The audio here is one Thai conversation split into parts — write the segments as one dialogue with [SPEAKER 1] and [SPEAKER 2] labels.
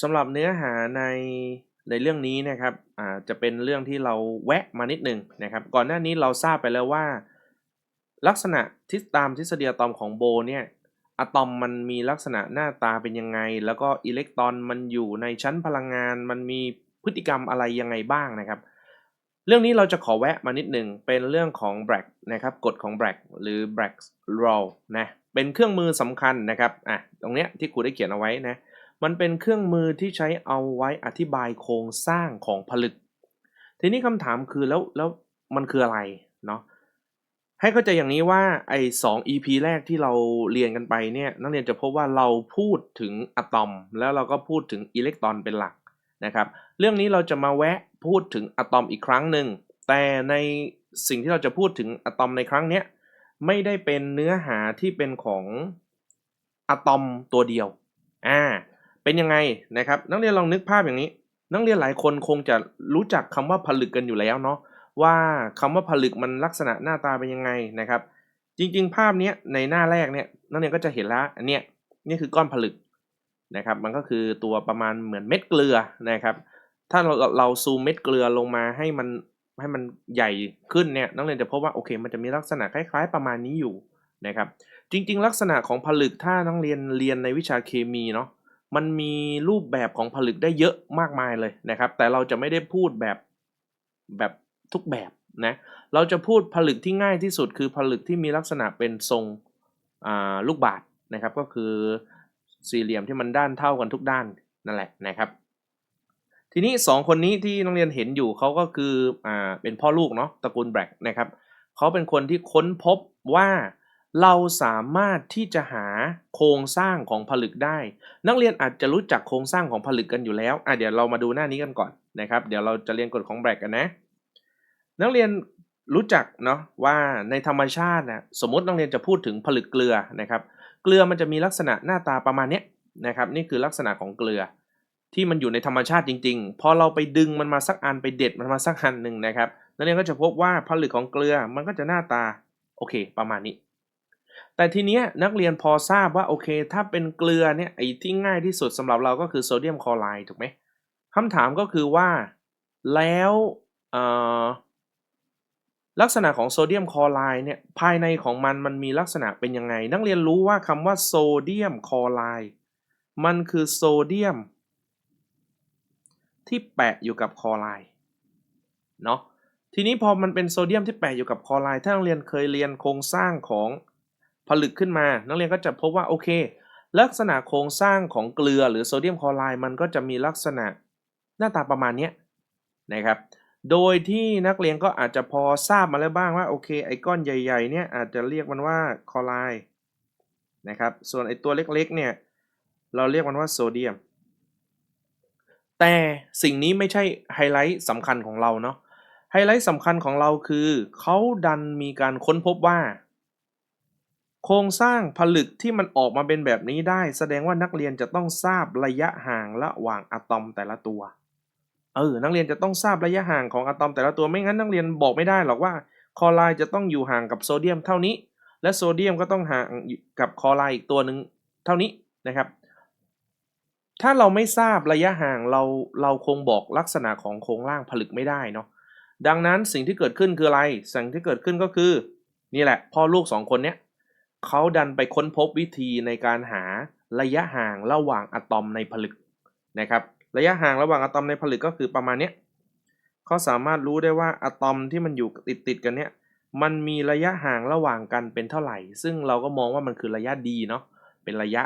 [SPEAKER 1] สำหรับเนื้อหาในในเรื่องนี้นะครับอ่าจะเป็นเรื่องที่เราแวะมานิดหนึ่งนะครับ ก่อนหน้านี้เราทราบไปแล้วว่า ลักษณะที่ตามทฤษฎีอะตอมของโบเนี่ยอะตอมมันมีลักษณะหน้าตาเป็นยังไง แล้วก็อิเล็กตรอนมันอยู่ในชั้นพลังงาน มันมีพฤติกรรมอะไรยังไงบ้างนะครับ เรื่องนี้เราจะขอแวะมานิดหนึ่งเป็นเรื่องของ Bragg นะครับกฎของ Bragg หรือ Bragg's law นะเป็นเครื่องมือสำคัญนะครับอะตรงเนี้ยที่ครูได้เขียนเอาไว้นะ มันเป็นเครื่องมือที่ใช้เอาไว้อธิบายโครงสร้างของผลึก ทีนี้คำถามคือแล้วแล้วมันคืออะไรเนาะให้เข้าใจอย่างนี้ว่าไอ้สอง EP แรกที่เราเรียนกันไปเนี่ยนักเรียนจะพบว่าเราพูดถึงอะตอม แล้วเราก็พูดถึงอิเล็กตรอนเป็นหลักนะครับ เรื่องนี้เราจะมาแวะพูดถึงอะตอมอีกครั้งหนึ่งแต่ในสิ่งที่เราจะพูดถึงอะตอมในครั้งนี้ไม่ได้เป็นเนื้อหาที่เป็นของอะตอมตัวเดียวอ่า เป็นยังไงนะครับ นักเรียนลองนึกภาพอย่างนี้ นักเรียนหลายคนคงจะรู้จักคำว่าผลึกกันอยู่แล้วเนาะว่าคำว่าผลึกมันลักษณะหน้าตาเป็นยังไงนะครับ จริง ๆ ภาพนี้ในหน้าแรกเนี่ยนักเรียนก็จะเห็นแล้วอันเนี้ยนี่คือก้อนผลึกนะครับ มันก็คือตัวประมาณเหมือนเม็ดเกลือนะครับ ถ้าเราเราซูมเม็ดเกลือลงมาให้มันให้มันใหญ่ขึ้นเนี่ยนักเรียนจะพบว่าโอเค มันจะมีลักษณะคล้าย ๆ ประมาณนี้อยู่นะครับ จริง ๆ ลักษณะของผลึกถ้านักเรียนเรียนในวิชาเคมีเนาะ มันมีรูปแบบของผลึกได้เยอะมากมายเลยนะครับ แต่เราจะไม่ได้พูดแบบแบบทุกแบบนะเราจะพูดผลึกที่ง่ายที่สุดคือผลึกที่มีลักษณะเป็นทรงลูกบาศก์นะครับก็คือสี่เหลี่ยมที่มันด้านเท่ากันทุกด้านนั่นแหละนะครับ ทีนี้ 2 คนนี้ที่นักเรียนเห็นอยู่เขาก็คืออ่าเป็นพ่อลูกเนาะตระกูลแบล็กนะครับเขาเป็นคนที่ค้นพบว่า เราสามารถที่จะหาโครงสร้างของผลึกได้ นักเรียนอาจจะรู้จักโครงสร้างของผลึกกันอยู่แล้วอะเดี๋ยวเรามาดูหน้านี้กันก่อนนะครับ เดี๋ยวเราจะเรียนกฎของแบล็กกันนะ นักเรียนรู้จักเนาะว่าในธรรมชาตินะสมมตินักเรียนจะพูดถึงผลึกเกลือนะครับ เกลือมันจะมีลักษณะหน้าตาประมาณนี้นะครับ นี่คือลักษณะของเกลือ ที่มันอยู่ในธรรมชาติจริง ๆ พอเราไปดึงมันมาสักอันไปเด็ดมันมาสักอันหนึ่งนะครับนักเรียนก็จะพบว่าผลึกของเกลือมันก็จะหน้าตาโอเค ประมาณนี้ แต่ทีเนี้ยนักเรียนพอทราบว่าโอเค ถ้าเป็นเกลือเนี่ยไอ้ที่ง่ายที่สุดสำหรับเราก็คือโซเดียมคลอไรด์ถูกไหมคำถามก็คือว่าแล้วลักษณะของโซเดียมคลอไรด์เนี่ยภายในของมันมันมีลักษณะเป็นยังไง นักเรียนรู้ว่าคำว่าโซเดียมคลอไรด์มันคือโซเดียม ที่แปะอยู่กับคลอไรด์เนาะทีนี้พอมันเป็นโซเดียมที่แปะอยู่กับคลอไรด์ถ้านักเรียนเคยเรียนโครงสร้างของ ผลึกขึ้นมา นักเรียนก็จะพบว่าโอเค ลักษณะโครงสร้างของเกลือหรือโซเดียมคลอไรด์มันก็จะมีลักษณะหน้าตาประมาณนี้นะครับ โดยที่นักเรียนก็อาจจะพอทราบมาแล้วบ้างว่าโอเคไอ้ก้อนใหญ่ๆเนี่ยอาจจะเรียกมันว่าคลอไรด์นะครับส่วนไอ้ตัวเล็กๆเนี่ยเราเรียกมันว่าโซเดียม แต่สิ่งนี้ไม่ใช่ไฮไลท์สำคัญของเราเนาะไฮไลท์สำคัญของเราคือเขาดันมีการค้นพบว่า โครงสร้างผลึกที่มันออกมาเป็นแบบนี้ได้ แสดงว่านักเรียนจะต้องทราบระยะห่างระหว่างอะตอมแต่ละตัวเออนักเรียนจะต้องทราบระยะห่างของอะตอมแต่ละตัวไม่งั้นนักเรียนบอกไม่ได้หรอกว่าคลอไรด์จะต้องอยู่ห่างกับโซเดียมเท่านี้ และโซเดียมก็ต้องห่างกับคลอไรด์อีกตัวหนึ่งเท่านี้นะครับ ถ้าเราไม่ทราบระยะห่างเราเราคงบอกลักษณะของโครงร่างผลึกไม่ได้เนาะดังนั้นสิ่งที่เกิดขึ้นคืออะไร สิ่งที่เกิดขึ้นก็คือ นี่แหละพ่อลูกสองคนเนี้ย เขาดันไปค้นพบวิธีในการหาระยะห่างระหว่างอะตอมในผลึกนะครับระยะห่างระหว่างอะตอมในผลึกก็คือประมาณเนี้ยเขาสามารถรู้ได้ว่าอะตอมที่มันอยู่ติดติดกันเนี้ยมันมีระยะห่างระหว่างกันเป็นเท่าไหร่ ซึ่งเราก็มองว่ามันคือระยะดีเนาะเป็นระยะ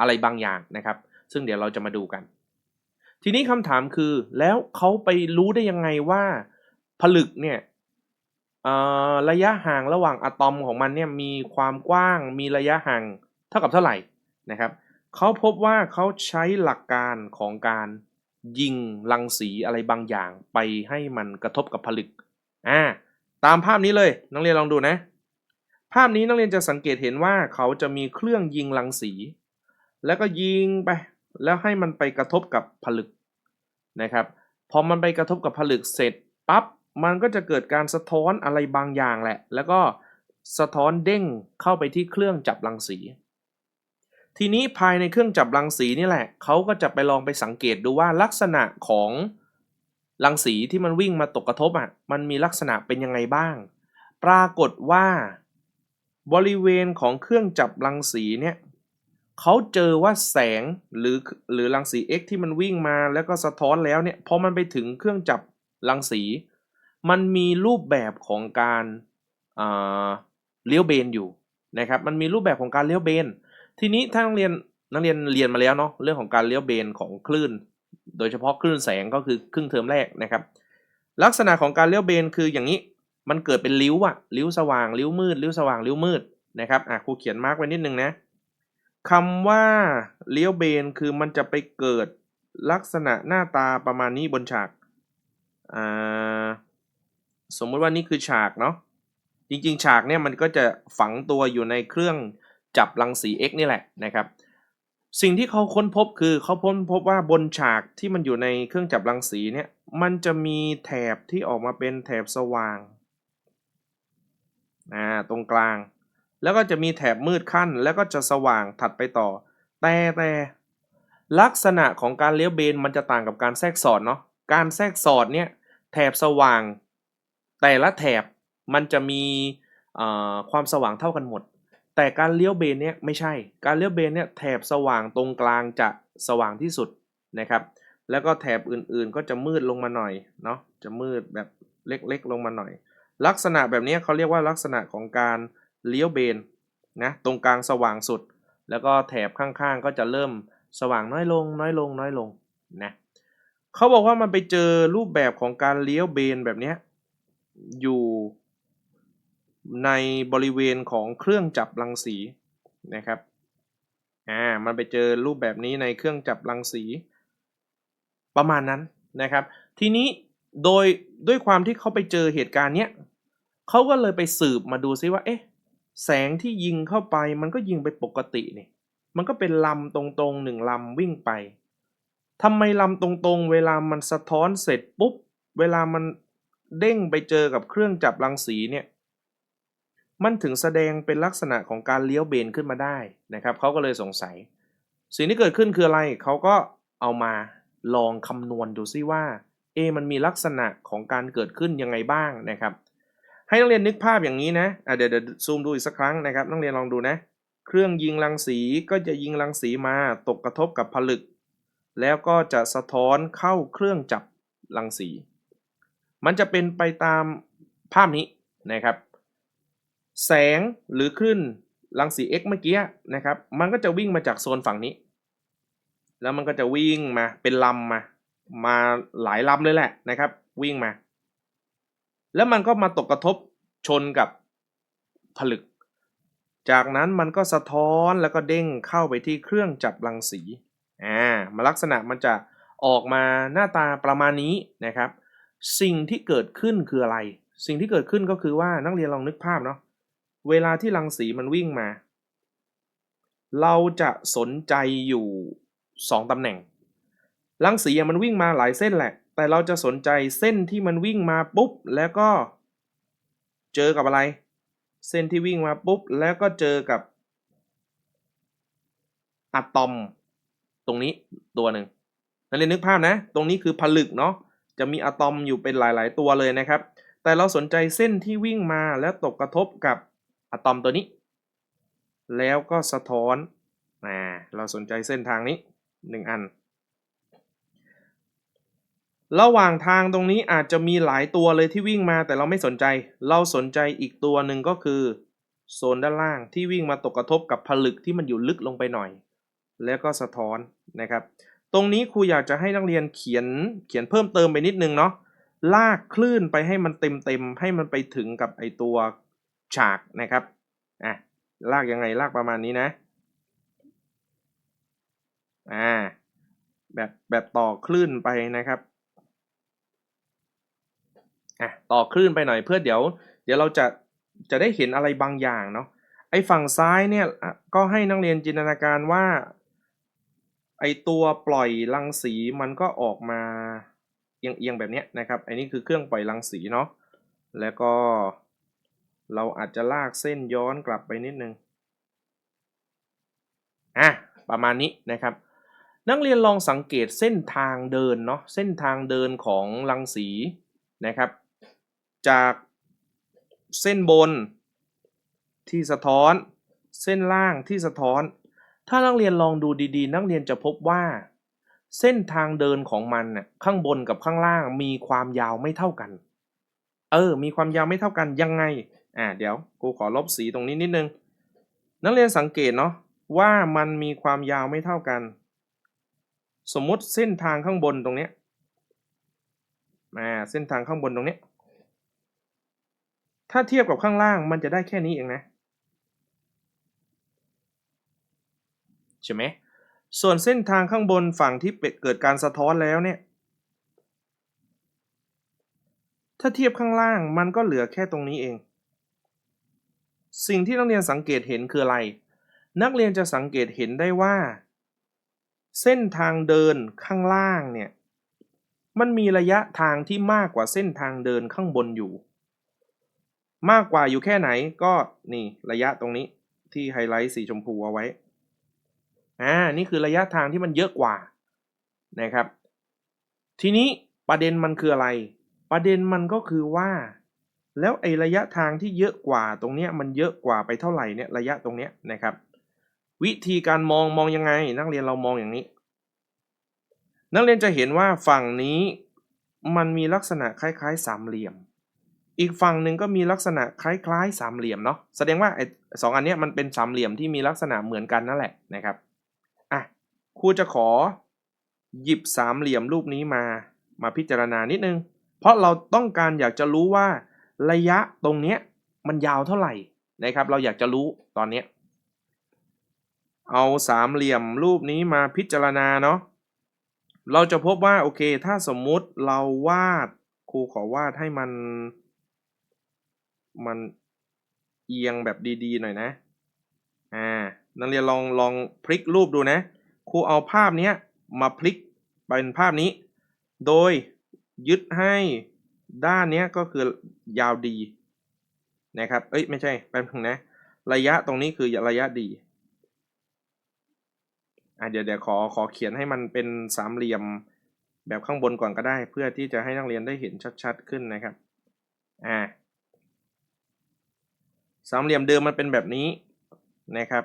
[SPEAKER 1] อะไรบางอย่างนะครับ ซึ่งเดี๋ยวเราจะมาดูกัน ทีนี้คำถามคือแล้วเขาไปรู้ได้ยังไงว่า ผลึกเนี่ย ระยะห่างระหว่างอะตอมของมันเนี่ยมีความกว้างมีระยะห่างเท่ากับเท่าไหร่นะครับเขาพบว่าเขาใช้หลักการของการยิงรังสีอะไรบางอย่างไปให้มันกระทบกับผลึกอ่าตามภาพนี้เลยนักเรียนลองดูนะ ภาพนี้นักเรียนจะสังเกตเห็นว่าเขาจะมีเครื่องยิงรังสี แล้วก็ยิงไป แล้วให้มันไปกระทบกับผลึกนะครับพอมันไปกระทบกับผลึกเสร็จปั๊บ มันก็จะเกิดการสะท้อนอะไรบางอย่างแหละ แล้วก็สะท้อนเด้งเข้าไปที่เครื่องจับรังสี ทีนี้ภายในเครื่องจับรังสีนี่แหละ เขาก็จะไปลองไปสังเกตดูว่าลักษณะของรังสีที่มันวิ่งมาตกกระทบอะ มันมีลักษณะเป็นยังไงบ้าง ปรากฏว่า บริเวณของเครื่องจับรังสีเนี่ยเขาเจอว่าแสงหรือหรือรังสี X ที่มันวิ่งมาแล้วก็สะท้อนแล้วเนี่ย พอมันไปถึงเครื่องจับรังสี มันมีรูปแบบของการอ่าเลี้ยวเบนอยู่นะครับมันมีรูปแบบของการเลี้ยวเบน ทีนี้ถ้านักเรียนนักเรียนเรียนมาแล้วเนาะเรื่องของการเลี้ยวเบนของคลื่น โดยเฉพาะคลื่นแสงก็คือครึ่งเทอมแรกนะครับ ลักษณะของการเลี้ยวเบนคืออย่างนี้มันเกิดเป็นริ้วอะริ้วสว่างริ้วมืดริ้วสว่างริ้วมืดนะครับอะครูเขียนมาร์กไว้นิดนึงนะคำว่าเลี้ยวเบนคือมันจะไปเกิดลักษณะหน้าตาประมาณนี้บนฉากอ่า สมมติว่านี่คือฉากเนาะจริงๆ ฉากเนี่ยมันก็จะฝังตัวอยู่ในเครื่องจับรังสี X นี่แหละนะครับ สิ่งที่เขาค้นพบคือเขาค้นพบว่าบนฉากที่มันอยู่ในเครื่องจับรังสีเนี่ยมันจะมีแถบที่ออกมาเป็นแถบสว่างอ่าตรงกลาง แล้วก็จะมีแถบมืดขั้น แล้วก็จะสว่างถัดไปต่อ แต่แต่ลักษณะของการเลี้ยวเบนมันจะต่างกับการแทรกสอดเนาะการแทรกสอดเนี่ยแถบสว่าง แต่ละแถบมันจะมีความสว่างเท่ากันหมด แต่การเลี้ยวเบนเนี่ยไม่ใช่ การเลี้ยวเบนเนี่ยแถบสว่างตรงกลางจะสว่างที่สุดนะครับ แล้วก็แถบอื่นๆก็จะมืดลงมาหน่อยเนาะ จะมืดแบบเล็กๆลงมาหน่อย ลักษณะแบบนี้เขาเรียกว่าลักษณะของการเลี้ยวเบนนะตรงกลางสว่างสุด แล้วก็แถบข้างๆก็จะเริ่มสว่างน้อยลงน้อยลงน้อยลงนะเขาบอกว่ามันไปเจอรูปแบบของการเลี้ยวเบนแบบเนี้ย อยู่ในบริเวณของเครื่องจับรังสีนะครับอ่ามันไปเจอรูปแบบนี้ในเครื่องจับรังสี ประมาณนั้นนะครับ ทีนี้โดยด้วยความที่เขาไปเจอเหตุการณ์เนี้ยเขาก็เลยไปสืบมาดูซิว่า เอ๊ะ แสงที่ยิงเข้าไปมันก็ยิงไปปกตินี่มันก็เป็นลำตรงๆหนึ่งลำวิ่งไปทำไมลำตรงๆ เวลามันสะท้อนเสร็จปุ๊บ เวลามัน เด้งไปเจอกับเครื่องจับรังสีเนี่ยมันถึงแสดงเป็นลักษณะของการเลี้ยวเบนขึ้นมาได้นะครับเขาก็เลยสงสัย สิ่งที่เกิดขึ้นคืออะไรเขาก็เอามาลองคำนวณดูซิว่าเอมันมีลักษณะของการเกิดขึ้นยังไงบ้างนะครับ ให้นักเรียนนึกภาพอย่างนี้นะะเดี๋ยวเดี๋ยวซูมดูอีกสักครั้งนะครับนักเรียนลองดูนะ เครื่องยิงรังสีก็จะยิงรังสีมาตกกระทบกับผลึก แล้วก็จะสะท้อนเข้าเครื่องจับรังสี มันจะเป็นไปตามภาพนี้นะครับ แสงหรือคลื่นรังสี X เมื่อกี้นะครับ มันก็จะวิ่งมาจากโซนฝั่งนี้ แล้วมันก็จะวิ่งมาเป็นลำมา มาหลายลำเลยแหละนะครับ วิ่งมา แล้วมันก็มาตกกระทบชนกับผลึก จากนั้นมันก็สะท้อนแล้วก็เด้งเข้าไปที่เครื่องจับรังสี อ่ามาลักษณะมันจะออกมาหน้าตาประมาณนี้นะครับ สิ่งที่เกิดขึ้นคืออะไร สิ่งที่เกิดขึ้นก็คือว่านักเรียนลองนึกภาพเนาะเวลาที่รังสีมันวิ่งมา เราจะสนใจอยู่ 2 ตำแหน่ง รังสีมันวิ่งมาหลายเส้นแหละ แต่เราจะสนใจเส้นที่มันวิ่งมาปุ๊บ แล้วก็ เจอกับอะไร เส้นที่วิ่งมาปุ๊บ แล้วก็เจอกับอะตอม ตรงนี้ตัวหนึ่งนักเรียนนึกภาพนะ ตรงนี้คือผลึกเนาะ จะมีอะตอมอยู่เป็นหลาย ๆ ตัวเลยนะครับ แต่เราสนใจเส้นที่วิ่งมาแล้วตกกระทบกับอะตอมตัวนี้ แล้วก็สะท้อนอ่าเราสนใจเส้นทางนี้หนึ่งอัน ระหว่างทางตรงนี้อาจจะมีหลายตัวเลยที่วิ่งมาแต่เราไม่สนใจ เราสนใจอีกตัวหนึ่งก็คือโซนด้านล่างที่วิ่งมาตกกระทบกับผลึกที่มันอยู่ลึกลงไปหน่อย แล้วก็สะท้อนนะครับ ตรงนี้ครูอยากจะให้นักเรียนเขียนเขียนเพิ่มเติมไปนิดนึงเนาะลากคลื่นไปให้มันเต็มเต็มๆให้มันไปถึงกับไอตัวฉากนะครับอะลากยังไงลากประมาณนี้นะอ่าแบบแบบต่อคลื่นไปนะครับอะต่อคลื่นไปหน่อยเพื่อเดี๋ยว เดี๋ยวเราจะจะได้เห็นอะไรบางอย่างเนาะไอฝั่งซ้ายเนี่ยก็ให้นักเรียนจินตนาการว่า ไอตัวปล่อยรังสีมันก็ออกมาเอียงๆแบบนี้นะครับอันนี้คือเครื่องปล่อยรังสีเนาะแล้วก็เราอาจจะลากเส้นย้อนกลับไปนิดนึงอะประมาณนี้นะครับ นักเรียนลองสังเกตเส้นทางเดินเนาะเส้นทางเดินของรังสีนะครับ จากเส้นบนที่สะท้อน เส้นล่างที่สะท้อน ถ้านักเรียนลองดูดีๆ นักเรียนจะพบว่า เส้นทางเดินของมันน่ะข้างบนกับข้างล่างมีความยาวไม่เท่ากัน เออ มีความยาวไม่เท่ากันยังไง อ่าเดี๋ยวครูขอลบสีตรงนี้นิดนึง นักเรียนสังเกตเนาะว่ามันมีความยาวไม่เท่ากัน สมมุติเส้นทางข้างบนตรงเนี้ยอ่าเส้นทางข้างบนตรงเนี้ยถ้าเทียบกับข้างล่างมันจะได้แค่นี้เองนะ ใช่ไหมส่วนเส้นทางข้างบนฝั่งที่เป็ดเกิดการสะท้อนแล้วเนี่ย ถ้าเทียบข้างล่างมันก็เหลือแค่ตรงนี้เอง สิ่งที่นักเรียนสังเกตเห็นคืออะไร นักเรียนจะสังเกตเห็นได้ว่า เส้นทางเดินข้างล่างเนี่ย มันมีระยะทางที่มากกว่าเส้นทางเดินข้างบนอยู่ มากกว่าอยู่แค่ไหนก็นี่ระยะตรงนี้ที่ไฮไลท์สีชมพูเอาไว้ อ่านี่คือระยะทางที่มันเยอะกว่านะครับ ทีนี้ประเด็นมันคืออะไร ประเด็นมันก็คือว่า แล้วไอ้ระยะทางที่เยอะกว่าตรงเนี้ยมันเยอะกว่าไปเท่าไหร่เนี่ยระยะตรงเนี้ยนะครับ วิธีการมองมองยังไง นักเรียนเรามองอย่างนี้ นักเรียนจะเห็นว่าฝั่งนี้มันมีลักษณะคล้ายๆ สามเหลี่ยม อีกฝั่งหนึ่งก็มีลักษณะคล้ายๆ สามเหลี่ยมเนาะแสดงว่าไอ้สองอันเนี้ยมันเป็นสามเหลี่ยมที่มีลักษณะเหมือนกันนั่นแหละนะครับ ครูจะขอหยิบสามเหลี่ยมรูปนี้มามาพิจารณานิดนึง เพราะเราต้องการอยากจะรู้ว่าระยะตรงเนี้ยมันยาวเท่าไหร่นะครับ เราอยากจะรู้ตอนเนี้ยเอาสามเหลี่ยมรูปนี้มาพิจารณาเนาะเราจะพบว่าโอเค ถ้าสมมุติเราวาดครูขอวาดให้มัน มันเอียงแบบดีๆหน่อยนะ อ่า นักเรียนลองลองพลิกรูปดูนะ ครูเอาภาพนี้มาพลิกเป็นภาพนี้ โดยยึดให้ด้านนี้ก็คือยาวดีนะครับ เอ้ยไม่ใช่แป๊บนึงนะ ระยะตรงนี้คือระยะดีอะเดี๋ยวเดี๋ยวขอขอเขียนให้มันเป็นสามเหลี่ยมแบบข้างบนก่อนก็ได้ เพื่อที่จะให้นักเรียนได้เห็นชัดๆขึ้นนะครับ อ่าสามเหลี่ยมเดิมมันเป็นแบบนี้นะครับ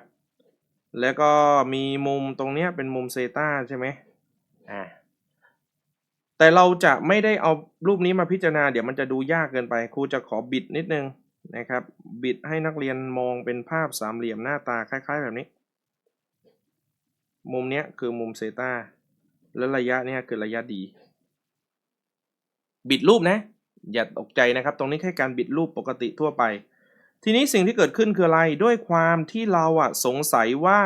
[SPEAKER 1] แล้วก็มีมุมตรงเนี้ยเป็นมุมเซตาใช่ไหมอ่าแต่เราจะไม่ได้เอารูปนี้มาพิจารณา เดี๋ยวมันจะดูยากเกินไป ครูจะขอบิดนิดนึงนะครับ บิดให้นักเรียนมองเป็นภาพสามเหลี่ยมหน้าตาคล้าย ๆ แบบนี้ มุมเนี้ยคือมุมเซตาแล้วระยะเนี้ยคือระยะดี บิดรูปนะ อย่าตกใจนะครับ ตรงนี้แค่การบิดรูปปกติทั่วไป ทีนี้สิ่งที่เกิดขึ้นคืออะไรด้วยความที่เราอะสงสัยว่า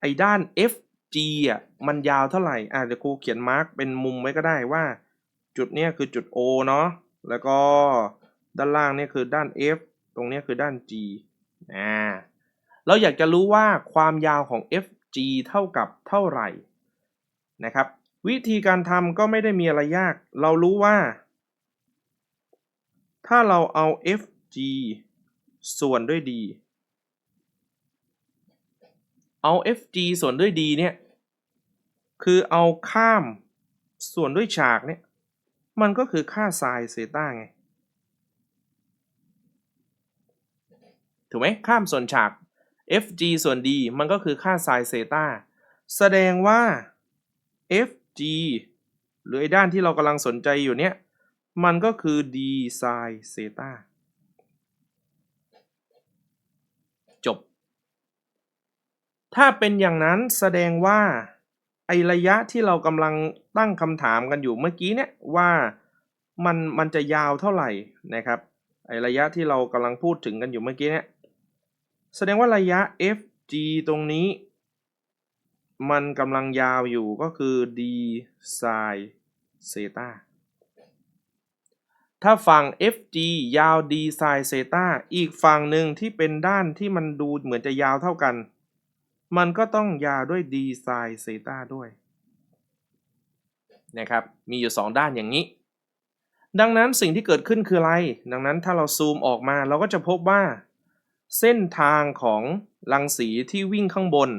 [SPEAKER 1] ไอ้ด้าน FG อะมันยาวเท่าไหร่อะเดี๋ยวครูเขียนมาร์กเป็นมุมไว้ก็ได้ว่า จุดเนี้ยคือจุด O เนาะแล้วก็ด้านล่างเนี่ยคือด้าน F ตรงเนี้ยคือด้าน G อ่าเราอยากจะรู้ว่าความยาวของ FG เท่ากับเท่าไหร่นะครับ วิธีการทำก็ไม่ได้มีอะไรยาก เรารู้ว่า ถ้าเราเอา FG ส่วนด้วย D เอา FG ส่วนด้วย D เนี่ย คือเอาข้ามส่วนด้วยฉากเนี่ย มันก็คือค่าไซน์เซต้าไง ถูกไหมข้ามส่วนฉาก FG ส่วน D มันก็คือค่าไซน์เซต้าแสดงว่า FG หรือไอ้ด้านที่เรากำลังสนใจอยู่เนี่ย มันก็คือ d ไซน์เซต้าจบ ถ้าเป็นอย่างนั้นแสดงว่าไอระยะที่เรากำลังตั้งคำถามกันอยู่เมื่อกี้เนี่ยว่ามันมันจะยาวเท่าไหร่นะครับไอระยะที่เรากำลังพูดถึงกันอยู่เมื่อกี้เนี่ยแสดงว่าระยะ FG ตรงนี้ มันกำลังยาวอยู่ก็คือ d ไซน์เซตาถ้าฝั่ง FG ยาว d ไซน์เซตาอีกฝั่งหนึ่งที่เป็นด้านที่มันดูเหมือนจะยาวเท่ากัน มันก็ต้องยาวด้วย d ไซน์เซตาด้วยนะครับ มีอยู่ 2 ด้านอย่างนี้ ดังนั้นสิ่งที่เกิดขึ้นคืออะไร ดังนั้นถ้าเราซูมออกมาเราก็จะพบว่า เส้นทางของรังสีที่วิ่งข้างบน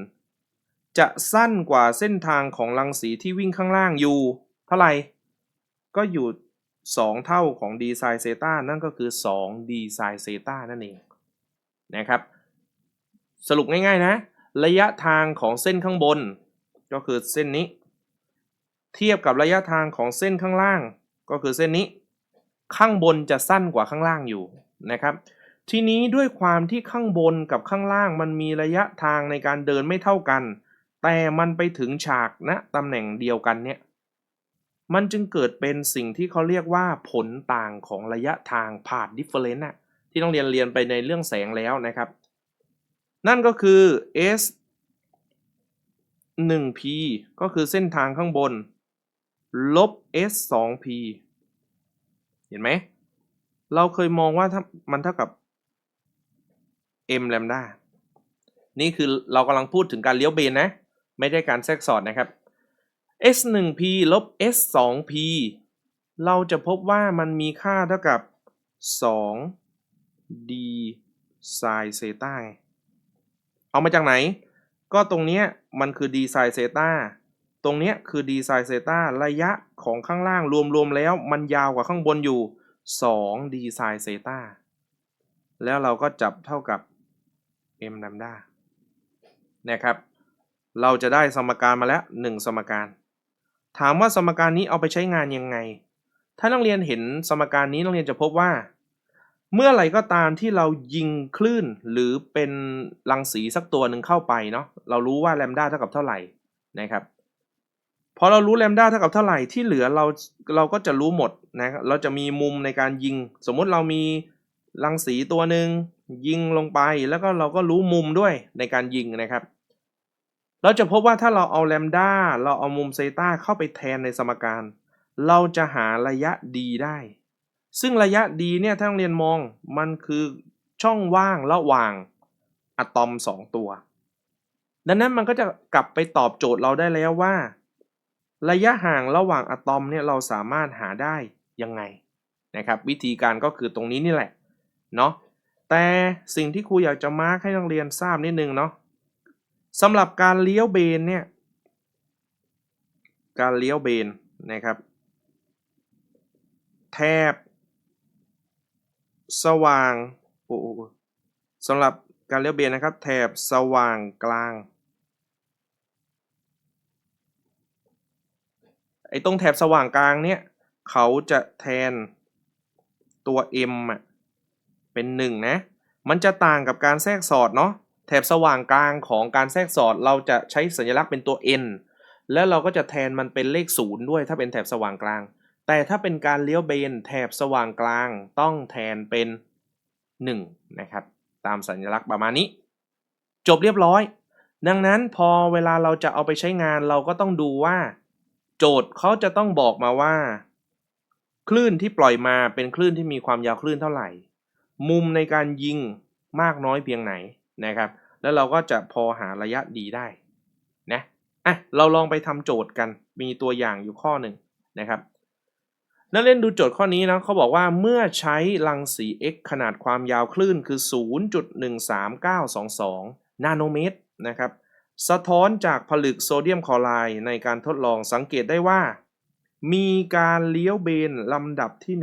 [SPEAKER 1] จะสั้นกว่าเส้นทางของรังสีที่วิ่งข้างล่างอยู่ เท่าไหร่ ก็อยู่ 2 เท่าของ d ไซน์เซตานั่นก็คือ2 d ไซน์เซตานั่นเองนะครับ สรุปง่ายๆนะ ระยะทางของเส้นข้างบน ก็คือเส้นนี้ เทียบกับระยะทางของเส้นข้างล่าง ก็คือเส้นนี้ ข้างบนจะสั้นกว่าข้างล่างอยู่นะครับ ทีนี้ด้วยความที่ข้างบนกับข้างล่างมันมีระยะทางในการเดินไม่เท่ากัน แต่มันไปถึงฉากณนะตำแหน่งเดียวกันเนี่ยมันจึงเกิดเป็นสิ่งที่เขาเรียกว่าผลต่างของระยะทางผ่านดิฟเฟอเรนซ์น่ะที่ต้องเรียนเรียนไปในเรื่องแสงแล้วนะครับ นั่นก็คือ s 1 p ก็คือเส้นทางข้างบน ลบ s 2 p เห็นไหม เราเคยมองว่าถ้ามันเท่ากับ m แลมดานี่คือเรากำลังพูดถึงการเลี้ยวเบนนะ ไม่ได้การแทรกสอดนะครับ s 1 p ลบ s 2 p เราจะพบว่ามันมีค่าเท่ากับ 2 d sin เซตาไง เอามาจากไหน ก็ตรงเนี้ยมันคือ d sin เซตาตรงเนี้ยคือ d sin เซตาระยะของข้างล่างรวมๆแล้วมันยาวกว่าข้างบนอยู่2 d sin เซตาแล้วเราก็จับเท่ากับ m ล a มดานะครับ เราจะได้สมการมาแล้ว 1 สมการ ถามว่าสมการนี้เอาไปใช้งานยังไง ถ้านักเรียนเห็นสมการนี้นักเรียนจะพบว่า เมื่อไหร่ก็ตามที่เรายิงคลื่นหรือเป็นรังสีสักตัวหนึ่งเข้าไปเนาะเรารู้ว่าแลมด้าเท่ากับเท่าไหร่นะครับพอเรารู้แลมด้าเท่ากับเท่าไหร่ที่เหลือเราเราก็จะรู้หมดนะครับเราจะมีมุมในการยิง สมมุติเรามีรังสีตัวหนึ่งยิงลงไปแล้วก็เราก็รู้มุมด้วยในการยิงนะครับ เราจะพบว่าถ้าเราเอาแลมด้าเราเอามุมเซตาเข้าไปแทนในสมการ เราจะหาระยะ d ได้ ซึ่งระยะ d เนี่ยถ้านเรียนมองมันคือช่องว่างระหว่างอะตอม 2 ตัว ดังนั้นมันก็จะกลับไปตอบโจทย์เราได้แล้วว่า ระยะห่างระหว่างอะตอมเนี่ยเราสามารถหาได้ยังไงนะครับวิธีการก็คือตรงนี้นี่แหละเนาะแต่สิ่งที่ครูอยากจะมาร์คให้นักเรียนทราบนิดนึงเนาะสำหรับการเลี้ยวเบนเนี่ยการเลี้ยวเบนนะครับแถบ สว่างโอ้สำหรับการเลี้ยวเบนนะครับ แถบสว่างกลางไอ้ตรงแถบสว่างกลางเนี่ยเขาจะแทนตัว m อะเป็น1นะมันจะต่างกับการแทรกสอดเนาะแถบสว่างกลางของการแทรกสอดเราจะใช้สัญลักษณ์เป็นตัว n แล้วเราก็จะแทนมันเป็นเลข 0 ด้วยถ้าเป็นแถบสว่างกลาง แต่ถ้าเป็นการเลี้ยวเบนแถบสว่างกลางต้องแทนเป็น 1 นะครับ ตามสัญลักษณ์ประมาณนี้ จบเรียบร้อย ดังนั้นพอเวลาเราจะเอาไปใช้งานเราก็ต้องดูว่า โจทย์เขาจะต้องบอกมาว่า คลื่นที่ปล่อยมาเป็นคลื่นที่มีความยาวคลื่นเท่าไหร่ มุมในการยิงมากน้อยเพียงไหนนะครับ แล้วเราก็จะพอหาระยะดีได้นะอะเราลองไปทำโจทย์กันมีตัวอย่างอยู่ข้อหนึ่งนะครับ นักเล่นดูโจทย์ข้อนี้นะเขาบอกว่าเมื่อใช้รังสี x ขนาดความยาวคลื่นคือ 0.13922 นาโนเมตรนะครับ สะท้อนจากผลึกโซเดียมคลอไรด์ในการทดลองสังเกตได้ว่า มีการเลี้ยวเบนลำดับที่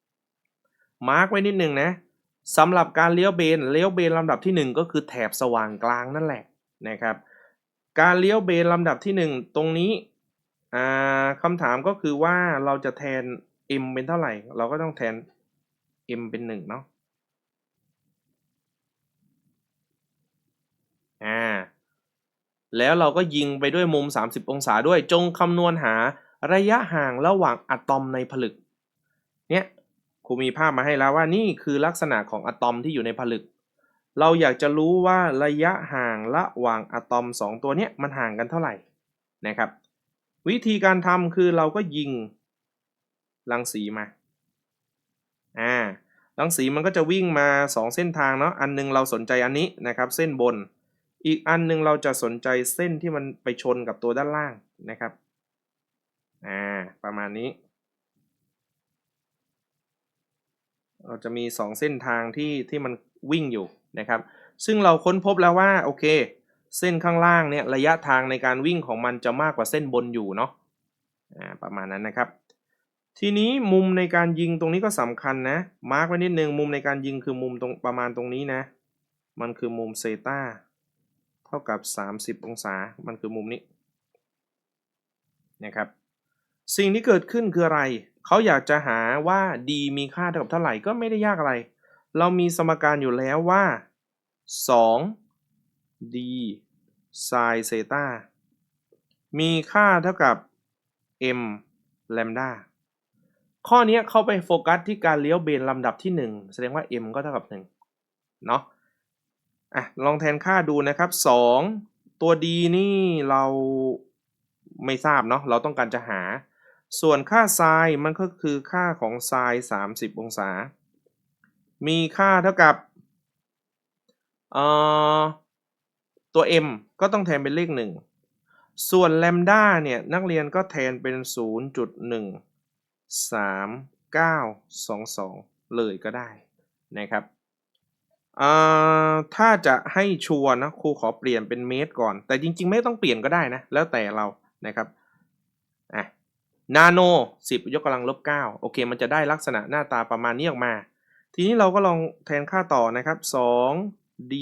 [SPEAKER 1] 1 มาร์กไว้นิดหนึ่งนะสำหรับการเลี้ยวเบนเลี้ยวเบนลำดับที่ 1 ก็คือแถบสว่างกลางนั่นแหละนะครับ การเลี้ยวเบนลำดับที่ 1 ตรงนี้ คำถามก็คือว่าเราจะแทน m เป็นเท่าไหร่ เราก็ต้องแทน m เป็น1เนาะอ่าแล้วเราก็ยิงไปด้วยมุม 30 องศาด้วยจงคำนวณหาระยะห่างระหว่างอะตอมในผลึก เนี่ยครูมีภาพมาให้แล้วว่านี่คือลักษณะของอะตอมที่อยู่ในผลึก เราอยากจะรู้ว่าระยะห่างระหว่างอะตอม 2 ตัวเนี้ยมันห่างกันเท่าไหร่นะครับ วิธีการทำคือเราก็ยิงรังสีมา อ่า รังสีมันก็จะวิ่งมา 2 เส้นทางเนาะ อันนึงเราสนใจอันนี้นะครับ เส้นบน อีกอันนึงเราจะสนใจเส้นที่มันไปชนกับตัวด้านล่างนะครับ อ่า ประมาณนี้ เราจะมี 2 เส้นทางที่ที่มันวิ่งอยู่นะครับ ซึ่งเราค้นพบแล้วว่าโอเค เส้นข้างล่างเนี่ยระยะทางในการวิ่งของมันจะมากกว่าเส้นบนอยู่เนาะประมาณนั้นนะครับ ทีนี้มุมในการยิงตรงนี้ก็สำคัญนะมาร์กไว้นิดนึงมุมในการยิงคือมุมตรงประมาณตรงนี้นะ มันคือมุมเซตาเท่ากับ 30 องศา มันคือมุมนี้นะครับ สิ่งที่เกิดขึ้นคืออะไร เขาอยากจะหาว่า d มีค่าเท่ากับเท่าไหร่ก็ไม่ได้ยากอะไร เรามีสมการอยู่แล้วว่า 2 d sin เซตามีค่าเท่ากับ m แลมดาข้อนี้เข้าไปโฟกัสที่การเลี้ยวเบนลำดับที่ 1 แสดงว่า m ก็เท่ากับ1เนาะอะลองแทนค่าดูนะครับ 2 ตัว d นี่เราไม่ทราบเนาะเราต้องการจะหา ส่วนค่า sin มันก็คือค่าของ sin 30 องศา มีค่าเท่ากับเอ่อ ตัว m ก็ต้องแทนเป็นเลข 1 ส่วนแลมด้าเนี่ยนักเรียนก็แทนเป็น 0.13922 เลยก็ได้นะครับอ่าถ้าจะให้ชัวร์นะครูขอเปลี่ยนเป็นเมตรก่อน แต่จริง ๆ ไม่ต้องเปลี่ยนก็ได้นะ แล้วแต่เรานะครับอะนาโน 10 ยกกำลังลบ 9 โอเค มันจะได้ลักษณะหน้าตาประมาณนี้ออกมา ทีนี้เราก็ลองแทนค่าต่อนะครับ 2d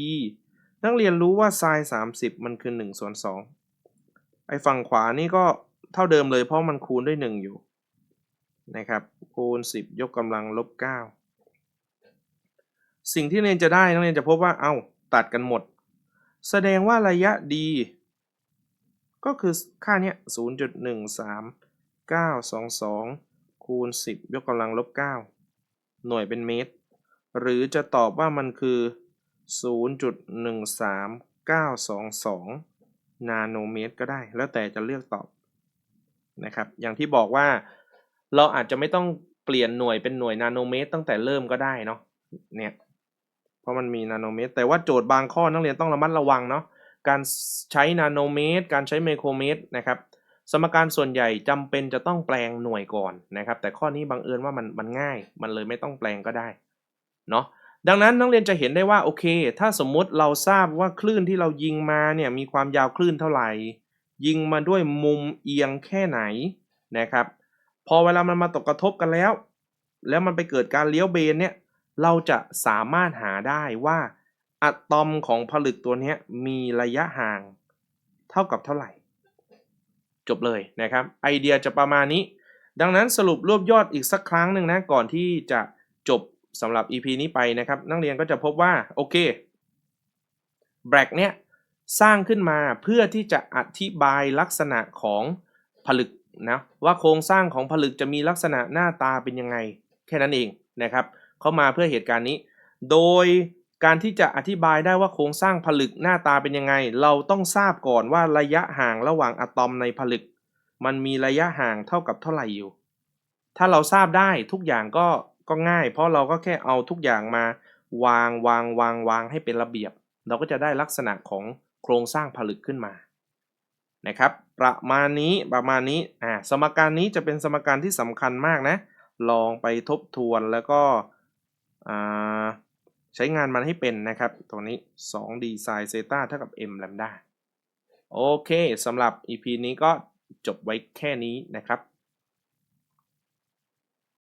[SPEAKER 1] นักเรียนรู้ว่า sin 30 มันคือ1ส่วน2ไอ้ฝั่งขวานี่ก็เท่าเดิมเลยเพราะมันคูณด้วย 1 อยู่นะครับคูณ 10 ยกกำลังลบ 9 สิ่งที่เรียนจะได้นักเรียนจะพบว่าเอ้าตัดกันหมด แสดงว่าระยะ d ก็คือค่าเนี้ย0.13922 คูณ 10 ยกกำลังลบ 9 หน่วยเป็นเมตร หรือจะตอบว่ามันคือ 0.13922นาโนเมตรก็ได้ แล้วแต่จะเลือกตอบนะครับ อย่างที่บอกว่าเราอาจจะไม่ต้องเปลี่ยนหน่วยเป็นหน่วยนาโนเมตรตั้งแต่เริ่มก็ได้เนาะเนี่ยเพราะมันมีนาโนเมตร แต่ว่าโจทย์บางข้อนักเรียนต้องระมัดระวังเนาะการใช้นาโนเมตร การใช้ไมโครเมตรนะครับสมการส่วนใหญ่จำเป็นจะต้องแปลงหน่วยก่อนนะครับ แต่ข้อนี้บังเอิญว่ามันมันง่าย มันเลยไม่ต้องแปลงก็ได้เนาะ ดังนั้นนักเรียนจะเห็นได้ว่าโอเค ถ้าสมมติเราทราบว่าคลื่นที่เรายิงมาเนี่ยมีความยาวคลื่นเท่าไหร่ ยิงมาด้วยมุมเอียงแค่ไหนนะครับ พอเวลามันมาตกกระทบกันแล้ว แล้วมันไปเกิดการเลี้ยวเบนเนี่ยเราจะสามารถหาได้ว่าอะตอมของผลึกตัวนี้มีระยะห่างเท่ากับเท่าไหร่ จบเลยนะครับ ไอเดียจะประมาณนี้ ดังนั้นสรุปรวบยอดอีกสักครั้งหนึ่งนะก่อนที่จะจบ สำหรับ EP นี้ไปนะครับ นักเรียนก็จะพบว่า โอเคแบรกเนี่ยสร้างขึ้นมาเพื่อที่จะอธิบายลักษณะของผลึกนะว่าโครงสร้างของผลึกจะมีลักษณะหน้าตาเป็นยังไง แค่นั้นเองนะครับเข้ามาเพื่อเหตุการณ์นี้ โดยการที่จะอธิบายได้ว่าโครงสร้างผลึกหน้าตาเป็นยังไง เราต้องทราบก่อนว่าระยะห่างระหว่างอะตอมในผลึก มันมีระยะห่างเท่ากับเท่าไหร่อยู่ ถ้าเราทราบได้ทุกอย่างก็ ก็ง่าย เพราะเราก็แค่เอาทุกอย่างมาวางวางวางวางให้เป็นระเบียบ เราก็จะได้ลักษณะของโครงสร้างผลึกขึ้นมานะครับประมาณนี้ประมาณนี้อ่าสมการนี้จะเป็นสมการที่สำคัญมากนะ ลองไปทบทวนแล้วก็ใช้งานมันให้เป็นนะครับ ตัวนี้ 2d sin เซต้าเท่ากับ m แลมดาโอเคสำหรับ EP นี้ก็จบไว้แค่นี้นะครับ